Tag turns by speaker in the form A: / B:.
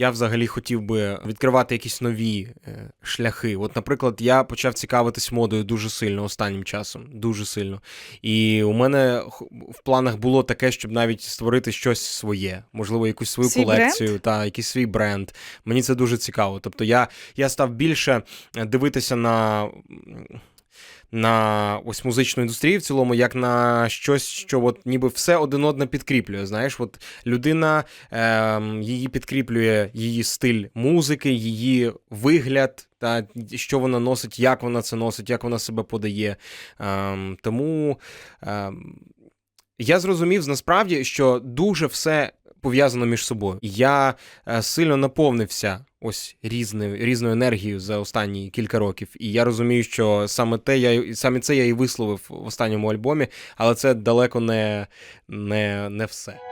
A: Я взагалі хотів би відкривати якісь нові е, шляхи. От, наприклад, я почав цікавитись модою дуже сильно останнім часом, дуже сильно. І у мене в планах було таке, щоб навіть створити щось своє, можливо, якусь свою
B: Свій
A: колекцію та якийсь свій бренд. Мені це дуже цікаво. Тобто я, я став більше е, дивитися на. На ось музичну індустрію в цілому, як на щось, що от ніби все один одне підкріплює. Знаєш, от людина ем, її підкріплює її стиль музики, її вигляд, та що вона носить, як вона це носить, як вона себе подає. Ем, тому ем, я зрозумів насправді, що дуже все пов'язано між собою. Я е, сильно наповнився ось різною, різною енергією за останні кілька років. І я розумію, що саме те я саме це я і висловив в останньому альбомі, але це далеко не, не, не все.